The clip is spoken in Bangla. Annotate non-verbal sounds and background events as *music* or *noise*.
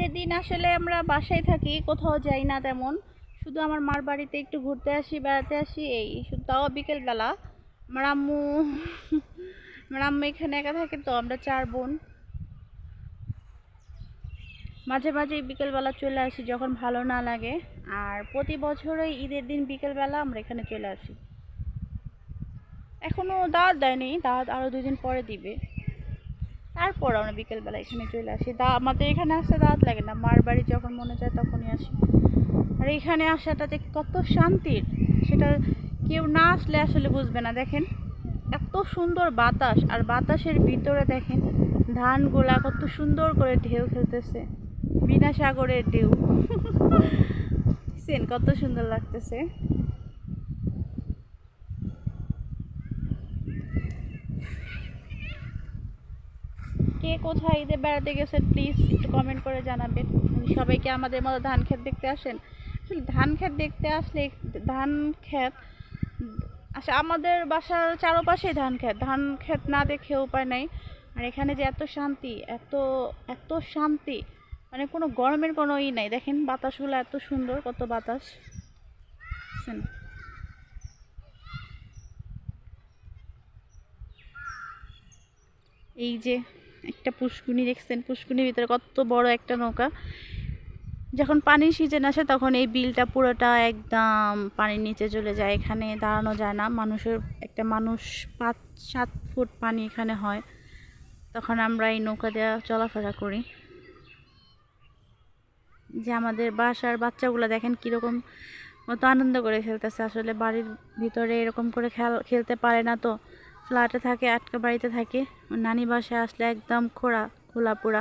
ঈদের দিন আসলে আমরা বাসায় থাকি, কোথাও যাই না তেমন, শুধু আমার মার বাড়িতে একটু ঘুরতে আসি, বেড়াতে আসি, এই শুধু তাও বিকেলবেলা। আমার আম্মু আমার আম্মু এখানে একা থাকে তো, আমরা চার বোন। মাঝে মাঝে বিকেলবেলা চলে আসি যখন ভালো না লাগে, আর প্রতি বছরই ঈদের দিন বিকেলবেলা আমরা এখানে চলে আসি। এখনও দাওয়াত দেয়নি, দাওয়াত আরও দুই দিন পরে দিবে। তারপর আমরা বিকেলবেলা এখানে চলে আসি। দা আমাদের এখানে আসতে দাওয়াত লাগে না। মার বাড়ি যখন মনে যায় তখনই আসি। আর এখানে আসাটা যে কত শান্তির! সেটা কেউ না আসলে আসলে বুঝবে না। দেখেন, এত সুন্দর বাতাস। আর বাতাসের ভিতরে দেখেন, ধানগুলা কত সুন্দর করে ঢেউ খেলতেছে। বিনা সাগরের ঢেউ। *laughs* সেন, কত সুন্দর লাগতেছে। কে কোথায় ঈদে বেড়াতে গেছেন প্লিজ একটু কমেন্ট করে জানাবেন। সবাইকে আমাদের মতো ধান ক্ষেত দেখতে আসেন। আসলে ধান ক্ষেত দেখতে আসলে ধান ক্ষেত আচ্ছা আমাদের বাসার চারপাশেই ধান ক্ষেত। ধান ক্ষেত না দেখে উপায় নাই। আর এখানে যে এত শান্তি, এত এত শান্তি মানে কোনো গরমের কোনো ই নাই। দেখেন বাতাসগুলো এত সুন্দর, কত বাতাস। এই যে একটা পুষ্কুনি দেখছেন? পুষ্কুনির ভিতরে কত বড় একটা নৌকা। যখন পানির সিজন আসে তখন এই বিলটা পুরোটা একদম পানির নিচে চলে যায়। এখানে দাঁড়ানো যায় না। মানুষের, একটা মানুষ পাঁচ, সাত ফুট পানি এখানে হয়। তখন আমরা এই নৌকা দেওয়া চলাফেরা করি। যে আমাদের বাসার বাচ্চাগুলো দেখেন কীরকম মতো আনন্দ করে খেলতেছে। আসলে বাড়ির ভিতরে এরকম করে খেল, খেলতে পারে না তো। ফ্ল্যাটে থাকে আটকা বাড়িতে থাকে। নানি বাসায় আসলে একদম খোড়া খোলা পোড়া